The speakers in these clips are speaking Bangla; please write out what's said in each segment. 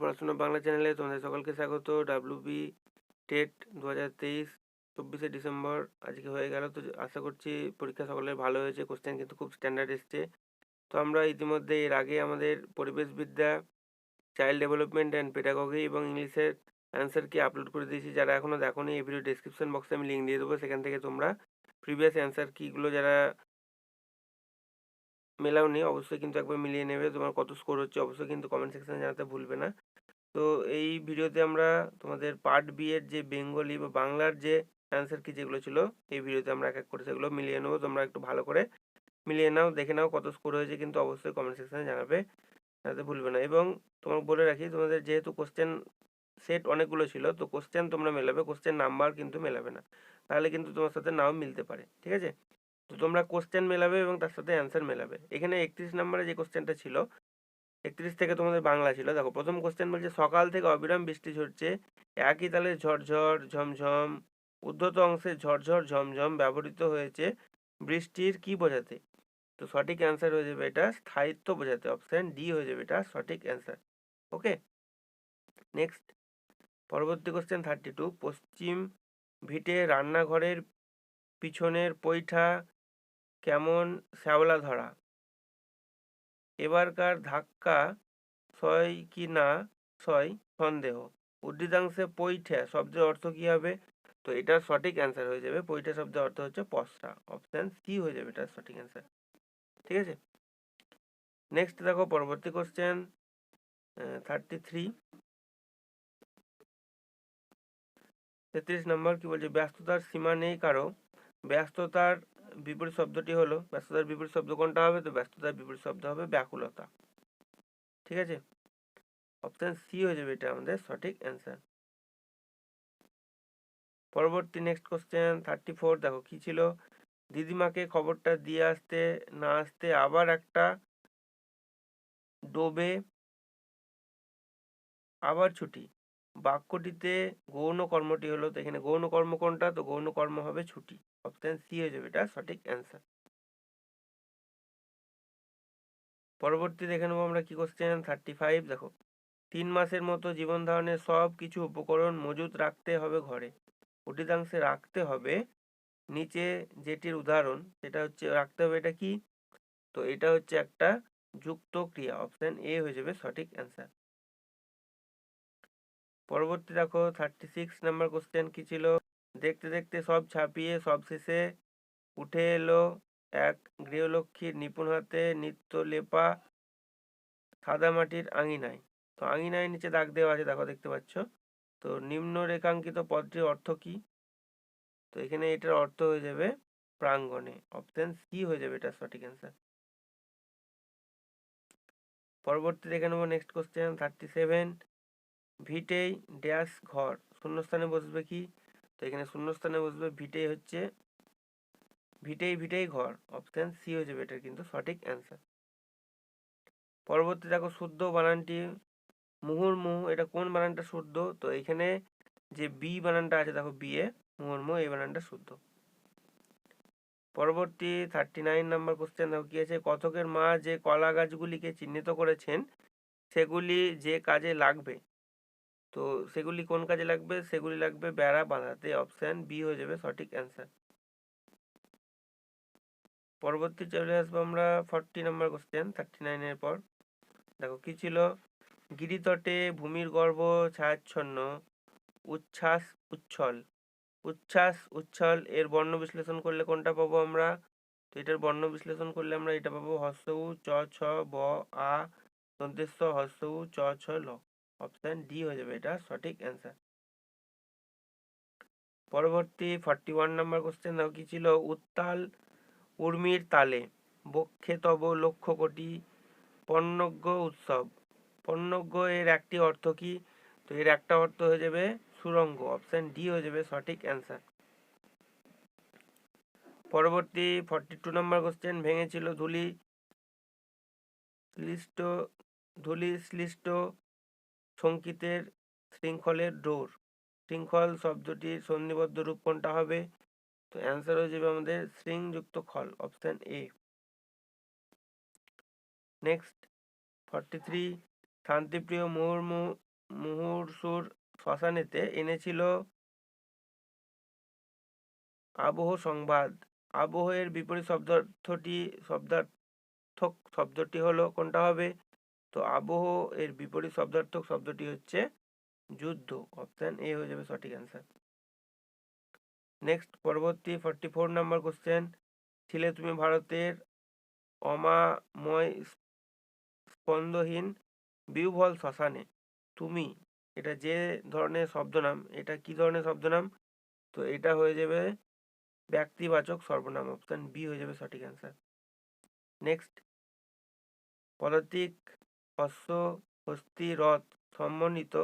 পড়াশোনা বাংলা চ্যানেলে তোমাদের সকলকে স্বাগত। ডাব্লিউ বি টেট দু হাজার তেইশ, চব্বিশে ডিসেম্বর আজকে হয়ে গেল। তো আশা করছি পরীক্ষা সকলের ভালো হয়েছে কোশ্চেন কিন্তু খুব স্ট্যান্ডার্ড এসছে। তো আমরা ইতিমধ্যে এর আগে আমাদের পরিবেশবিদ্যা চাইল্ড ডেভেলপমেন্ট অ্যান্ড পেডাগজি এবং ইংলিশের অ্যান্সার কি আপলোড করে দিয়েছি। যারা এখনও দেখোনি, এই ভিডিও ডিসক্রিপশন বক্সে আমি লিঙ্ক দিয়ে দেবো। সেখান থেকে তোমরা প্রিভিয়াস অ্যান্সার কিগুলো যারা মেলাওনি অবশ্যই কিন্তু একবার মিলিয়ে নেবে। তোমার কত স্কোর হচ্ছে অবশ্যই কিন্তু কমেন্ট সেকশনে জানাতে ভুলবে না। তো এই ভিডিওতে আমরা তোমাদের পার্ট বি এর যে বেঙ্গলি বা বাংলার যে অ্যান্সার কি যেগুলো ছিল, এই ভিডিওতে আমরা এক এক করে সেগুলো মিলিয়ে নেব। তোমরা একটু ভালো করে মিলিয়ে নাও, দেখে নাও কত স্কোর হয়েছে কিন্তু অবশ্যই কমেন্ট সেকশনে জানাবে, জানাতে ভুলবে না। এবং তোমাকে বলে রাখি, তোমাদের যেহেতু কোশ্চেন সেট অনেকগুলো ছিল, তো কোশ্চেন তোমরা মেলাবে কোশ্চেন নাম্বার কিন্তু মেলাবে না। তাহলে কিন্তু তোমার সাথে নাও মিলতে পারে, ঠিক আছে? তো তোমরা কোশ্চেন মেলাবে এবং তার সাথে অ্যান্সার মেলাবে। এখানে একত্রিশ নম্বরে যে কোশ্চেনটা ছিল, একত্রিশ থেকে তোমাদের বাংলা ছিল। দেখো, প্রথম কোশ্চেন বলছে, সকাল থেকে অবিরাম বৃষ্টি ঝরছে, একই তালে ঝরঝর, ঝমঝম, উদ্ধত অংশে ঝরঝর, ঝমঝম ব্যবহৃত হয়েছে বৃষ্টির কি বোঝাতে? তো সঠিক অ্যান্সার হয়ে যাবে এটা স্থায়িত্ব বোঝাতে অপশান ডি হয়ে যাবে এটা সঠিক অ্যান্সার ওকে নেক্সট পরবর্তী কোশ্চেন থার্টি টু পশ্চিম ভিটে রান্নাঘরের পিছনের পৈঠা কেমন শ্যাওলা ধরা? এবারকার ধাক্কা সয় কি না সয় সন্দেহ। উদ্ভিদাংশে পৈঠা শব্দের অর্থ কি হবে? তো এটার সঠিক অ্যান্সার হয়ে যাবে। পৈঠা শব্দের অর্থ হচ্ছে পসরা অপশান সি হয়ে যাবে এটার সঠিক অ্যান্সার ঠিক আছে? নেক্সট দেখো পরবর্তী কোশ্চেন থার্টি থ্রি তেত্রিশ নম্বর কি বলছে? ব্যস্ততার সীমা নেই কারও। ব্যস্ততার বিপরীত শব্দটি হলো, ব্যস্ততার বিপরীত শব্দ কোনটা হবে? তো ব্যস্ততার বিপরীত শব্দ হবে ব্যাকুলতা। ঠিক আছে? অপশন সি হয়ে যাবে এটা আমাদের সঠিক অ্যান্সার পরবর্তী নেক্সট কোশ্চেন থার্টি ফোর দেখো কি ছিল? দিদিমাকে খবরটা দিয়ে আসতে, না আসতে আবার একটা ডোবে আবার ছুটি। বাক্যটিতে গৌণ কর্মটি হলো, তো এখানে গৌণ কর্ম কোনটা? তো গৌণ কর্ম হবে ছুটি। অপশন সি হয়ে যাবে, এটা সঠিক অ্যান্সার পরবর্তী দেখে নেব আমরা কি কোশ্চেন থার্টি ফাইভ দেখো। তিন মাসের মতো জীবন ধারণের সব কিছু উপকরণ মজুত রাখতে হবে ঘরে। অধিকাংশে রাখতে হবে নিচে যেটির উদাহরণ, সেটা হচ্ছে রাখতে হবে এটা কি? তো এটা হচ্ছে একটা যুক্ত ক্রিয়া অপশন এ হয়ে যাবে সঠিক অ্যান্সার পরবর্তী দেখো থার্টি সিক্স নাম্বার কোশ্চেন কি ছিল? দেখতে দেখতে সব ছাপিয়ে সব শেষে উঠে এলো এক গৃহলক্ষ্মীর নিপুণ হাতে নিত্য লেপা সাদা মাটির আঙিনায়। তো আঙিনায় নিচে দাগ দেওয়া আছে, দেখো দেখতে পাচ্ছ। তো নিম্ন রেখাঙ্কিত পদটির অর্থ কি? তো এখানে এটার অর্থ হয়ে যাবে প্রাঙ্গণে। অপশন সি হয়ে যাবে এটা সঠিক অ্যান্সার পরবর্তী দেখে নেব নেক্সট কোশ্চেন থার্টি সেভেন ভিটেই ড্যাশ ঘর। শূন্যস্থানে বসবে কি? তো এখানে শূন্যস্থানে বসবে ভিটেই হচ্ছে, ভিটেই ভিটেই ঘর। অপশন সি হয়ে যাবে এটার কিন্তু সঠিক অ্যান্সার পরবর্তী দেখো শুদ্ধ বানানটি মুহুর্মুহু এটা কোন বানানটা শুদ্ধ? তো এখানে যে বি বানানটা আছে, দেখো বি এ মুহুর্মুহু এই বানানটা শুদ্ধ। পরবর্তী থার্টি নাইন নাম্বার কোশ্চেন দেখো কি আছে? কথকের মা যে কলা গাছগুলিকে চিহ্নিত করেছেন, সেগুলি যে কাজে লাগবে তো সেগুলি কোন কাজে লাগবে? সেগুলি লাগবে বেড়া বাঁধাতে। অপশান বি হয়ে যাবে সঠিক অ্যান্সার পরবর্তী চলে আসব আমরা ফর্টি নাম্বার কোশ্চেন থার্টি নাইনের পর। দেখো, কি ছিল? গিরিতটে ভূমির গর্ভ ছায়াচ্ছন্ন, উচ্ছ্বাস উচ্ছল। উচ্ছ্বাস উচ্ছল এর বর্ণ বিশ্লেষণ করলে কোনটা পাবো আমরা? তো এটার বর্ণ বিশ্লেষণ করলে আমরা এটা পাবো হস্য উ চ, ছ, ব, আ, দন্তেস্ব, হস্য উ চ, ছ, ল। অপশান ডি হয়ে যাবে এটা, সঠিক অ্যান্সার পরবর্তী ফর্টি ওয়ান নাম্বার কোশ্চেন কি ছিল? উত্তাল উর্মির তালে, বক্ষে তব লক্ষ কোটি, পণ্যজ্ঞ উৎসব। পণ্যজ্ঞ এর একটি অর্থ কি? তো এর একটা অর্থ হয়ে যাবে সুরঙ্গ অপশান ডি হয়ে যাবে সঠিক অ্যান্সার পরবর্তী ফর্টি টু নম্বর কোশ্চেন ভেঙেছিল ধুলি ধুলি শ্লিষ্ট সংকিতের শৃঙ্খলের ডোর। শৃঙ্খল শব্দটির সন্ধিবদ্ধ রূপ কোনটা হবে? তো অ্যান্সার হয়ে যাবে আমাদের শৃংযুক্ত খল option A next forty three শান্তিপ্রিয় মুহুর্মু মুহুর্ষুর শ্মশানেতে এনেছিল আবহ সংবাদ। আবহ এর বিপরীত শব্দার্থটি, শব্দার্থক শব্দটি হলো কোনটা হবে? তো আবহ এর বিপরীত শব্দার্থক শব্দটি হচ্ছে যুদ্ধ। অপশন এ হয়ে যাবে সঠিক অ্যান্সার নেক্সট পরবর্তী ফর্টি ফোর নাম্বার কোশ্চেন ছিলে তুমি ভারতের অমাময় স্পন্দহীন বিউভল শ্মশানে। তুমি, এটা যে ধরনের শব্দনাম, এটা কি ধরনের শব্দনাম? তো এটা হয়ে যাবে ব্যক্তিবাচক সর্বনাম। অপশন বি হয়ে যাবে সঠিক অ্যান্সার নেক্সট পদাতিক অশ্ব হস্তি রথ সমন্বিত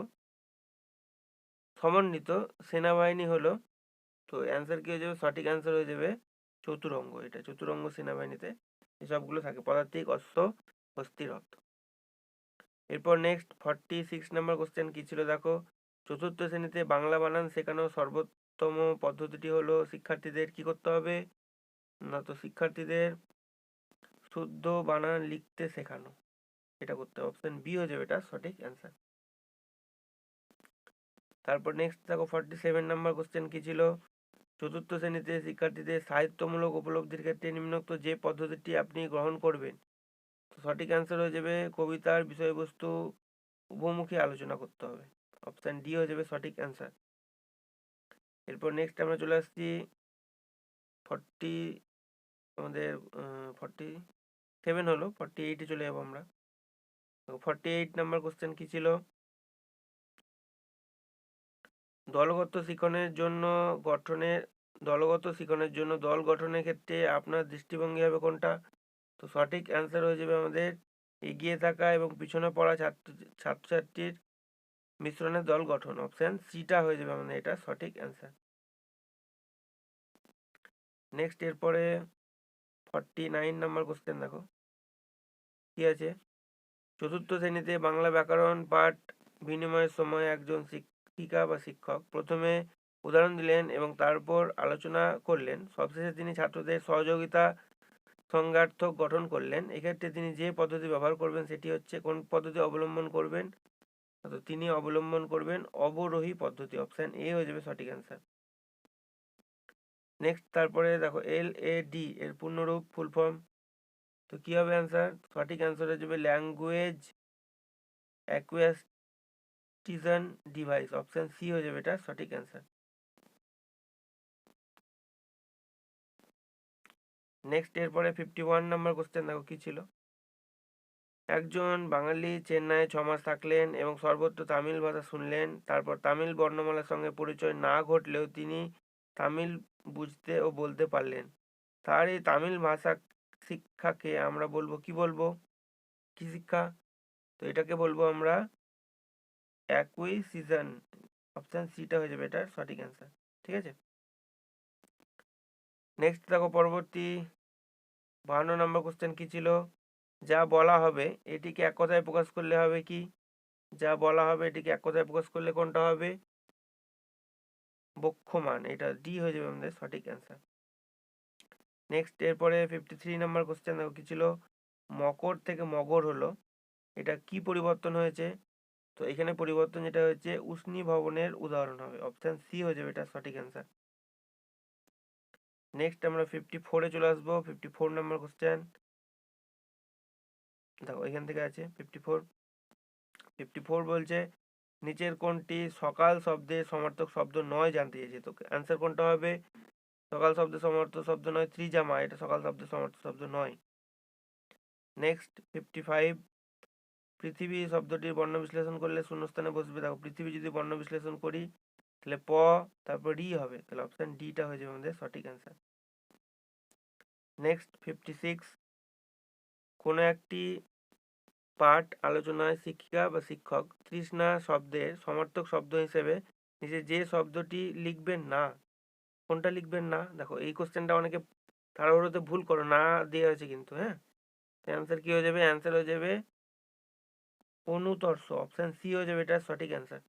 সমন্বিত সেনাবাহিনী হলো, তো অ্যান্সার কি হয়ে যাবে? সঠিক অ্যান্সার হয়ে যাবে চতুরঙ্গ। এটা চতুরঙ্গ সেনাবাহিনীতে এসবগুলো থাকে, পদাতিক অশ্ব হস্তি রথ এরপর next forty six number question কী ছিল? দেখো, চতুর্থ শ্রেণীতে বাংলা বানান শেখানোর সর্বোত্তম পদ্ধতিটি হলো, শিক্ষার্থীদের কি করতে হবে? না তো শিক্ষার্থীদের শুদ্ধ বানান লিখতে শেখানো। এটা করতে হবে। অপশন বি হয়ে যাবে এটা সঠিক অ্যান্সার তারপর নেক্সট দেখো ফর্টি সেভেন নাম্বার কোশ্চেন কী ছিল? চতুর্থ শ্রেণীতে শিক্ষার্থীদের সাহিত্যমূলক উপলব্ধির ক্ষেত্রে নিম্নোক্ত যে পদ্ধতিটি আপনি গ্রহণ করবেন? সঠিক অ্যান্সার হয়ে যাবে কবিতার বিষয়বস্তু উভমুখী আলোচনা করতে হবে। অপশান ডি হয়ে যাবে সঠিক অ্যান্সার এরপর নেক্সট আমরা চলে আসছি ফর্টি আমাদের ফর্টি সেভেন হলো ফর্টি এইটে চলে যাব আমরা। ফর্টি এইট নাম্বার কোশ্চেন কী ছিল? দলগত শিক্ষণের জন্য গঠনের, দলগত শিক্ষণের জন্য দল গঠনের ক্ষেত্রে আপনার দৃষ্টিভঙ্গি হবে কোনটা? তো সঠিক অ্যান্সার হয়ে যাবে আমাদের এগিয়ে থাকা এবং পিছনে পড়া ছাত্র, ছাত্রছাত্রীর মিশ্রণে দল গঠন। অপশান সিটা হয়ে যাবে আমাদের এটা সঠিক অ্যান্সার নেক্সট এরপরে ফর্টি নাইন নাম্বার কোশ্চেন দেখো। কি আছে? চতুর্থ শ্রেণীতে বাংলা ব্যাকরণ পাঠ বিনিময়ের সময় একজন শিক্ষিকা বা শিক্ষক প্রথমে উদাহরণ দিলেন এবং তারপর আলোচনা করলেন। সবশেষে তিনি ছাত্রদের সহযোগিতা সংজ্ঞার্থক গঠন করলেন। এক্ষেত্রে তিনি যে পদ্ধতি ব্যবহার করবেন সেটি হচ্ছে কোন পদ্ধতি অবলম্বন করবেন? তিনি অবলম্বন করবেন অবরোহী পদ্ধতি, অপশান এ হয়ে যাবে সঠিক অ্যান্সার। নেক্সট, তারপরে দেখো, এল এ ডি, এর পূর্ণরূপ, ফুল ফর্ম। তো কী হবে অ্যান্সার সঠিক অ্যান্সার হয়ে যাবে language acquisition device option C হয়ে যাবে এটা সঠিক অ্যান্সার নেক্সট এরপরে ফিফটি ওয়ান নাম্বার কোশ্চেন দেখো কী ছিল? একজন বাঙালি চেন্নাইয়ে ছ মাস থাকলেন এবং সর্বত্র তামিল ভাষা শুনলেন। তারপর তামিল বর্ণমালার সঙ্গে পরিচয় না ঘটলেও তিনি তামিল বুঝতে ও বলতে পারলেন। তার এই তামিল ভাষা শিক্ষাকে আমরা বলব, কি বলব? কি শিক্ষা? তো এটাকে বলব আমরা অ্যাকুইসিজন অপশান সিটা হয়ে যাবে এটার সঠিক অ্যান্সার ঠিক আছে? নেক্সট দেখো পরবর্তী, বাহান্ন নম্বর কোশ্চেন কী ছিল? যা বলা হবে, এটিকে এক কথায় প্রকাশ করলে হবে কি? যা বলা হবে, এটিকে এক কথায় প্রকাশ করলে কোনটা হবে? বক্ষমান, এটা ডি হয়ে যাবে আমাদের সঠিক অ্যান্সার নেক্সট এরপরে ফিফটি থ্রি নাম্বার কোশ্চেন দেখো কী ছিল? মকর থেকে মগর হলো। এটা কি পরিবর্তন হয়েছে? তো এখানে পরিবর্তন যেটা হয়েছে, উষ্ণী ভবনের উদাহরণ হবে। অপশান সি হয়ে যাবে এটা সঠিক অ্যান্সার নেক্সট আমরা ফিফটি ফোরে চলে আসব। ফিফটি ফোর নাম্বার কোশ্চেন দেখো, এখান থেকে আছে ফিফটি ফোর ফিফটি ফোর বলছে, নিচের কোনটি সকাল শব্দে সমর্থক শব্দ নয় জানতে চেয়েছে? তো অ্যান্সার কোনটা হবে? সকাল শব্দের সমর্থক শব্দ নয়, ত্রিজামা, এটা সকাল শব্দের সমর্থ শব্দ নয়। নেক্সট ফিফটি ফাইভ পৃথিবী শব্দটির বর্ণ বিশ্লেষণ করলে শূন্যস্থানে বসবে। দেখো, পৃথিবী যদি বর্ণ বিশ্লেষণ করি, তাহলে প, তারপর ডি হবে। তাহলে অপশান ডিটা হয়ে যাবে আমাদের সঠিক অ্যান্সার নেক্সট ফিফটি সিক্স কোনো একটি পাঠ আলোচনায় শিক্ষিকা বা শিক্ষক তৃষ্ণা শব্দের সমর্থক শব্দ হিসেবে নিচে যে শব্দটি লিখবেন না কোনটা লিখবেন না? দেখো, এই কোশ্চেনটা অনেকে তাড়াহুড়োতে ভুল করো, না দেওয়া হয়েছে কিন্তু হ্যাঁ? অ্যান্সার কি হয়ে যাবে? অ্যান্সার হয়ে যাবে অনুতর্ষ অপশান সি হয়ে যাবে এটার সঠিক অ্যান্সার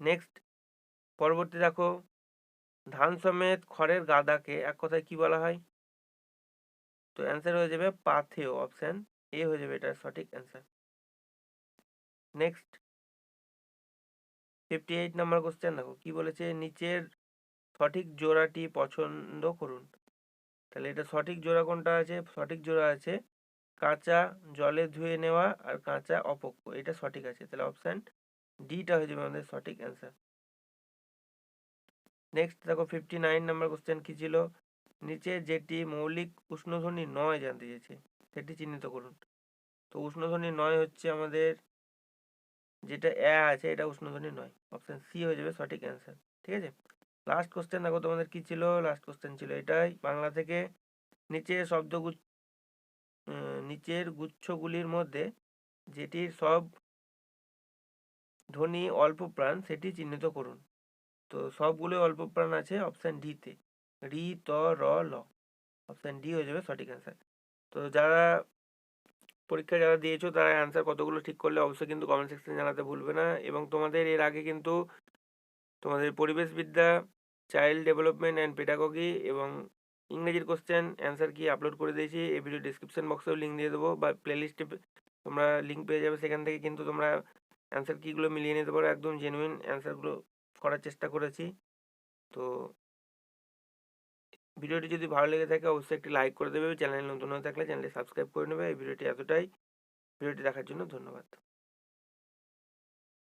নেক্সট পরবর্তী দেখো, ধান সমেত খড়ের গাদাকে এক কথায় কি বলা হয়? তো অ্যান্সার হয়ে যাবে পাথেও অপশান এ হয়ে যাবে এটার সঠিক answer next fifty eight number question দেখো, কি বলেছে? নিচের সঠিক জোড়াটি পছন্দ করুন। তাহলে এটা সঠিক জোড়া কোনটা আছে? সঠিক জোড়া আছে কাঁচা জলে ধুয়ে নেওয়া আর কাঁচা অপক্ষ এটা সঠিক আছে। তাহলে অপশান ডিটা হয়ে যাবে আমাদের সঠিক অ্যান্সার নেক্সট দেখো ফিফটি নাইন নাম্বার কোশ্চেন কি ছিল? নিচে যেটি মৌলিক উষ্ণধ্বনি নয় জানতে চেয়েছে, সেটি চিহ্নিত করুন। তো উষ্ণধ্বনি নয় হচ্ছে আমাদের যেটা এ আছে, এটা উষ্ণধ্বনি নয়। অপশান সি হয়ে যাবে সঠিক অ্যান্সার ঠিক আছে? লাস্ট কোশ্চেন দেখো তোমাদের কি ছিল? লাস্ট কোশ্চেন ছিল এটাই। বাংলা থেকে নিচের শব্দগুচ্ছ নিচের গুচ্ছগুলির মধ্যে যেটির সব ধ্বনি অল্প প্রাণ, সেটি চিহ্নিত করুন। তো সবগুলো অল্প প্রাণ আছে অপশান ডিতে রি, ত, র, ল। অপশান ডি হয়ে যাবে সঠিক অ্যান্সার তো যারা পরীক্ষা যারা দিয়েছ, তারা অ্যান্সার কতগুলো ঠিক করলে অবশ্যই কিন্তু কমেন্ট সেকশনে জানাতে ভুলবে না। এবং তোমাদের এর আগে কিন্তু তোমাদের পরিবেশবিদ্যা চাইল্ড ডেভেলপমেন্ট অ্যান্ড পেডাগগি এবং ইংরেজির কোশ্চেন অ্যান্সার কি আপলোড করে দিয়েছি, এই ভিডিও ডিসক্রিপশন বক্সেও লিঙ্ক দিয়ে দেবো বা প্লেলিস্টে তোমরা লিঙ্ক পেয়ে যাবে। সেখান থেকে কিন্তু তোমরা অ্যান্সার কিগুলো মিলিয়ে নিতে পারো। একদম জেনুইন অ্যান্সারগুলো করার চেষ্টা করেছি। তো ভিডিওটি যদি ভালো লেগে থাকে, অবশ্যই একটি লাইক করে দেবে। চ্যানেল নতুন হয়ে থাকলে চ্যানেলটি সাবস্ক্রাইব করে নেবে। এই ভিডিওটি এতটাই। ভিডিওটি দেখার জন্য ধন্যবাদ।